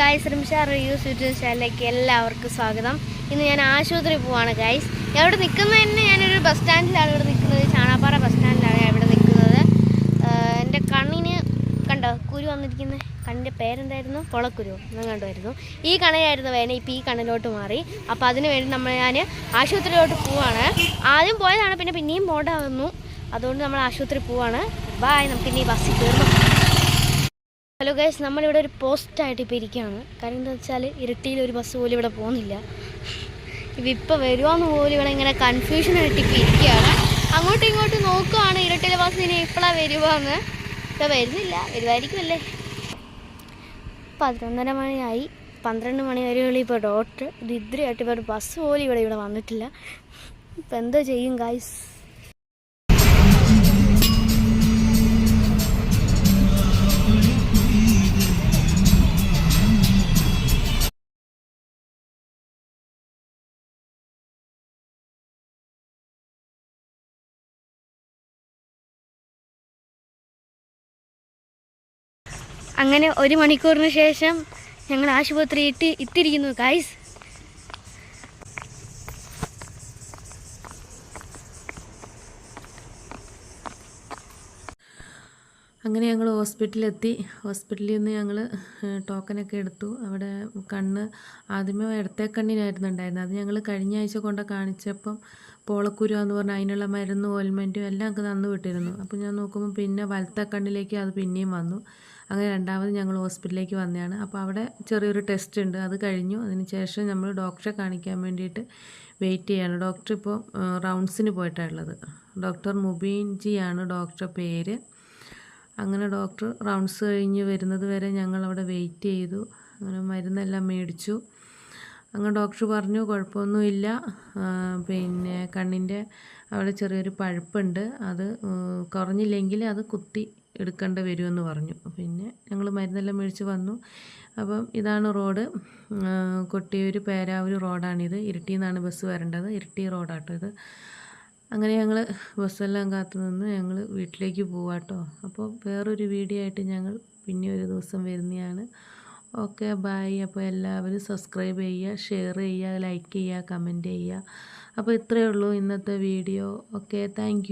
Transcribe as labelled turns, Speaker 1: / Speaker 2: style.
Speaker 1: Guys റിംഷാർ reviews YouTube ചാനലിലേക്ക് എല്ലാവർക്കും സ്വാഗതം. ഇന്ന് ഞാൻ ആശുപത്രി പോവാണ് ഗായ്സ് ഞാൻ ഇവിടെ നിൽക്കുന്നത് തന്നെ ഞാനൊരു ബസ് സ്റ്റാൻഡിലാണ് ഇവിടെ നിൽക്കുന്നത്. ചാണാപ്പാറ ബസ് സ്റ്റാൻഡിലാണ് ഞാൻ ഇവിടെ നിൽക്കുന്നത്. എന്റെ കണ്ണിന് കണ്ടോ കുരു വന്നിരിക്കുന്നത് കണ്ണിന്റെ പേരെന്തായിരുന്നു? പൊളക്കുരു. എന്ന് കണ്ടുമായിരുന്നു ഈ കണയായിരുന്നു വേന ഇപ്പോൾ ഈ കണ്ണിലോട്ട് മാറി. അപ്പോൾ അതിന് വേണ്ടി നമ്മൾ ഞാൻ ആശുപത്രിയിലോട്ട് പോവാണ്. ആദ്യം പോയതാണ് പിന്നെ പിന്നെയും പോകേണ്ട അതുകൊണ്ട് നമ്മൾ ആശുപത്രി പോവാണ്. ബായ് നമുക്ക് ഇനി ബസ്സിൽ കയറുന്നു ഹലോ ഗൈസ് നമ്മളിവിടെ ഒരു പോസ്റ്റായിട്ട് ഇപ്പോൾ ഇരിക്കുകയാണ്. കാരണം എന്താ വെച്ചാൽ ഇരട്ടിയിൽ ഒരു ബസ് പോലും ഇവിടെ പോകുന്നില്ല. ഇപ്പോൾ വരുവാന്ന് പോലും ഇവിടെ ഇങ്ങനെ കൺഫ്യൂഷൻ ആയിട്ട് ഇപ്പോൾ ഇരിക്കുകയാണ്. അങ്ങോട്ടും ഇങ്ങോട്ടും നോക്കുവാണ് ഇരട്ടിയിലെ ബസ് ഇനി ഇപ്പോഴാണ് വരുവാന്ന്. ഇപ്പോൾ വരുന്നില്ല വരുമായിരിക്കുമല്ലേ പതിനൊന്നര മണിയായി. പന്ത്രണ്ട് മണി വരെയുള്ള ഇപ്പോൾ ഡോക്ടർ ഇത് ഇത്രയായിട്ട് ഇപ്പോൾ ഒരു ബസ് പോലും ഇവിടെ ഇവിടെ വന്നിട്ടില്ല. ഇപ്പം എന്തോ ചെയ്യും ഗൈസ് അങ്ങനെ ഒരു മണിക്കൂറിന് ശേഷം ഞങ്ങൾ ആശുപത്രി ഇട്ട് ഇത്തിരിക്കുന്നു ഗൈസ്
Speaker 2: അങ്ങനെ ഞങ്ങൾ ഹോസ്പിറ്റലിലെത്തി. ഹോസ്പിറ്റലിൽ നിന്ന് ഞങ്ങൾ ടോക്കനൊക്കെ എടുത്തു. അവിടെ കണ്ണ് ആദ്യമേ ഇടത്തെ കണ്ണിനായിരുന്നു ഉണ്ടായിരുന്നത്. അത് ഞങ്ങൾ കഴിഞ്ഞ ആഴ്ച കൊണ്ട് കാണിച്ചപ്പം പോളക്കുരു എന്ന് പറഞ്ഞാൽ അതിനുള്ള മരുന്നും ഓയിൽമെന്റും എല്ലാം ഒക്കെ തന്നു വിട്ടിരുന്നു. അപ്പോൾ ഞാൻ നോക്കുമ്പോൾ പിന്നെ വലത്തെ കണ്ണിലേക്ക് അത് പിന്നെയും വന്നു. അങ്ങനെ രണ്ടാമത് ഞങ്ങൾ ഹോസ്പിറ്റലിലേക്ക് വന്നതാണ്. അപ്പോൾ അവിടെ ചെറിയൊരു ടെസ്റ്റ് ഉണ്ട്. അത് കഴിഞ്ഞു. അതിന് ശേഷം നമ്മൾ ഡോക്ടറെ കാണിക്കാൻ വേണ്ടിയിട്ട് വെയിറ്റ് ചെയ്യാണ്. ഡോക്ടർ ഇപ്പോൾ റൗണ്ട്സിന് പോയിട്ടാണുള്ളത് ഡോക്ടർ മുബീൻ ജി ആണ് ഡോക്ടറുടെ പേര്. അങ്ങനെ ഡോക്ടർ റൗണ്ട്സ് കഴിഞ്ഞ് വരുന്നത് വരെ ഞങ്ങൾ അവിടെ വെയിറ്റ് ചെയ്തു. അങ്ങനെ മരുന്നെല്ലാം മേടിച്ചു. അങ്ങനെ ഡോക്ടർ പറഞ്ഞു കുഴപ്പമൊന്നുമില്ല. പിന്നെ കണ്ണിന്റെ അവിടെ ചെറിയൊരു പഴുപ്പുണ്ട്. അത് കുറഞ്ഞില്ലെങ്കിൽ അത് കുത്തി എടുക്കേണ്ട വരുമെന്ന് പറഞ്ഞു. പിന്നെ ഞങ്ങൾ മരുന്നെല്ലാം മേടിച്ച് വന്നു. അപ്പം ഇതാണ് റോഡ്. കൊട്ടിയൂർ പേരാവൂർ റോഡാണിത്. ഇരിട്ടിയിൽ നിന്നാണ് ബസ് വരേണ്ടത്. ഇരിട്ടി റോഡാട്ടോ ഇത്. അങ്ങനെ ഞങ്ങൾ ബസ്സെല്ലാം കാത്തു നിന്ന് ഞങ്ങൾ വീട്ടിലേക്ക് പോവാട്ടോ. അപ്പോൾ വേറൊരു വീഡിയോ ആയിട്ട് ഞങ്ങൾ പിന്നെ ഒരു ദിവസം വരുന്നതാണ്. Okay bye. അപ്പോൾ എല്ലാവരും സബ്സ്ക്രൈബ് ചെയ്യുക ഷെയർ ചെയ്യുക ലൈക്ക് ചെയ്യുക കമന്റ് ചെയ്യുക. അപ്പോൾ ഇത്രയേ ഉള്ളൂ ഇന്നത്തെ വീഡിയോ ഓക്കെ താങ്ക്